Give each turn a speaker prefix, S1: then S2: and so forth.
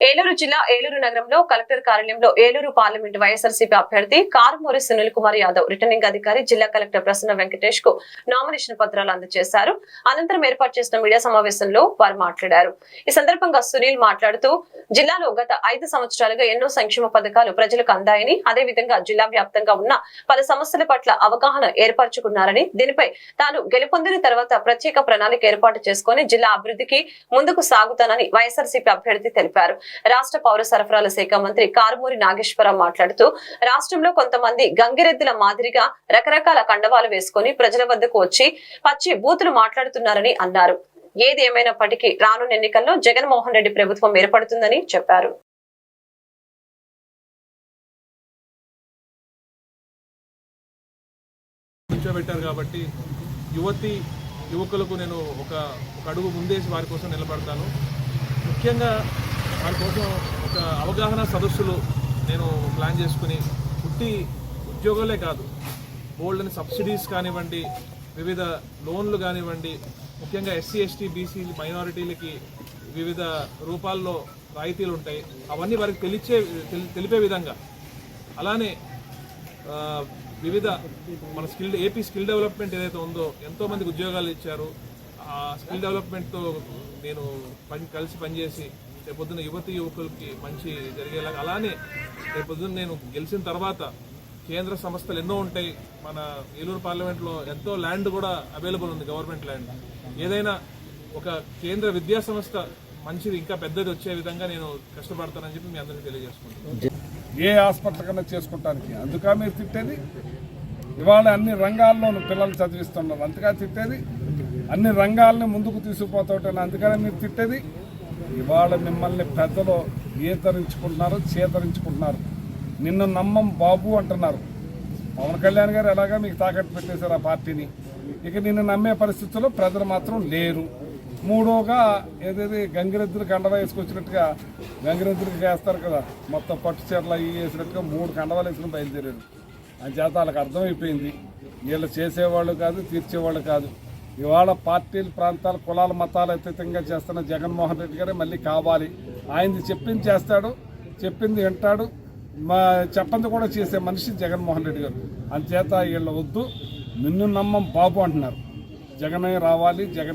S1: ఏలూరు జిల్లా ఏలూరు నగరంలో కలెక్టర్ కార్యాలయంలో ఏలూరు పార్లమెంటు వైఎస్ఆర్సీపీ అభ్యర్థి కారుమూరి సునీల్ కుమార్ యాదవ్ రిటర్నింగ్ అధికారి జిల్లా కలెక్టర్ ప్రసన్న వెంకటేష్కు నామినేషన్ పత్రాలు అందజేశారు. అనంతరం ఏర్పాటు చేసిన మీడియా సమావేశంలో వారు మాట్లాడారు. ఈ సందర్భంగా సునీల్ మాట్లాడుతూ జిల్లాలో గత ఐదు సంవత్సరాలుగా ఎన్నో సంక్షేమ పథకాలు ప్రజలకు అందాయని అదేవిధంగా జిల్లా వ్యాప్తంగా ఉన్న పలు సమస్యల పట్ల అవగాహన ఏర్పరచుకున్నారని దీనిపై తాను గెలుపొందిన తర్వాత ప్రత్యేక ప్రణాళిక ఏర్పాటు చేసుకుని జిల్లా అభివృద్ధికి ముందుకు సాగుతానని వైఎస్ఆర్సీపీ అభ్యర్థి తెలిపారు. రాష్ట్ర పౌర సరఫరాల శాఖ మంత్రి కారుమూరి నాగేశ్వరరావు మాట్లాడుతూ రాష్ట్రంలో కొంతమంది గంగిరెద్దుల మాదిరిగా రకరకాల కండవాలు వేసుకుని ప్రజల వద్దకు వచ్చి పచ్చి బూతులు మాట్లాడుతున్నారని అన్నారు. ఏది ఏమైనప్పటికీ రానున్న ఎన్నికల్లో జగన్మోహన్ రెడ్డి ప్రభుత్వం ఏర్పడుతుందని చెప్పారు.
S2: కూర్చోబెట్టారు కాబట్టి యువతి యువకులకు నేను ఒక ఒక అడుగు ముందేసి వారి కోసం నిలబడతాను. ముఖ్యంగా వారి కోసం ఒక అవగాహన సదస్సులు నేను ప్లాన్ చేసుకుని పుట్టి ఉద్యోగాలే కాదు బోల్డ్ అని సబ్సిడీస్ కానివ్వండి వివిధ లోన్లు కానివ్వండి ముఖ్యంగా ఎస్సీ ఎస్టీ బీసీ మైనారిటీలకి వివిధ రూపాల్లో రాయితీలు ఉంటాయి. అవన్నీ వారికి తెలిచే తెలిపే విధంగా. అలానే వివిధ మన స్కిల్ ఏపీ స్కిల్ డెవలప్మెంట్ ఏదైతే ఉందో ఎంతోమందికి ఉద్యోగాలు ఇచ్చారు. ఆ స్కిల్ డెవలప్మెంట్తో నేను పని కలిసి పనిచేసి రేపొద్దున యువతి యువకులకి మంచి జరిగేలాగా అలానే రేపొద్దున నేను గెలిచిన తర్వాత కేంద్ర సంస్థలు ఎన్నో ఉంటాయి. మన ఏలూరు పార్లమెంట్లో ఎంతో ల్యాండ్ కూడా అవైలబుల్ ఉంది గవర్నమెంట్ ల్యాండ్. ఏదైనా ఒక కేంద్ర విద్యా సంస్థ మంచిది ఇంకా పెద్దది వచ్చే విధంగా నేను కష్టపడతానని చెప్పి మీ అందరికీ తెలియజేసుకుంటాను
S3: ఏ హాస్పిటల్ కన్నా చేసుకుంటానికి? అందుకా మీరు తిట్టేది? ఇవాళ అన్ని రంగాల్లోనూ పిల్లలు చదివిస్తున్నారు. అందుకని తిట్టేది? అన్ని రంగాల్ని ముందుకు తీసుకుపోతాటని అందుకనే మీరు తిట్టేది? ఇవాళ మిమ్మల్ని పెద్దలు ఏతరించుకుంటున్నారు చేతరించుకుంటున్నారు. నిన్ను నమ్మం బాబు అంటున్నారు. పవన్ కళ్యాణ్ గారు ఎలాగా మీకు తాకట్టు పెట్టేశారు ఆ పార్టీని? ఇక నిన్ను నమ్మే పరిస్థితుల్లో ప్రజలు మాత్రం లేరు. మూడోగా ఏదేది గంగిరెద్దులు కండవ వేసుకొచ్చినట్టుగా గంగిరెద్దులకు వేస్తారు కదా మొత్తం పట్టు చీరలు అవి వేసినట్టుగా మూడు కండవాలు వేసుకుని బయలుదేరారు. అని చేత వాళ్ళకి అర్థమైపోయింది. వీళ్ళు చేసేవాళ్ళు కాదు తీర్చేవాళ్ళు కాదు. ఇవాళ పార్టీలు ప్రాంతాలు కులాల మతాలు అతీతంగా చేస్తున్న జగన్మోహన్ రెడ్డి గారే మళ్ళీ కావాలి. ఆయనది చెప్పింది చేస్తాడు చెప్పింది వింటాడు మా చెప్పంది కూడా చేసే మనిషి జగన్మోహన్ రెడ్డి గారు. అంచేత వీళ్ళ వద్దు నిన్ను నమ్మం బాబు అంటున్నారు. జగనే రావాలి జగన్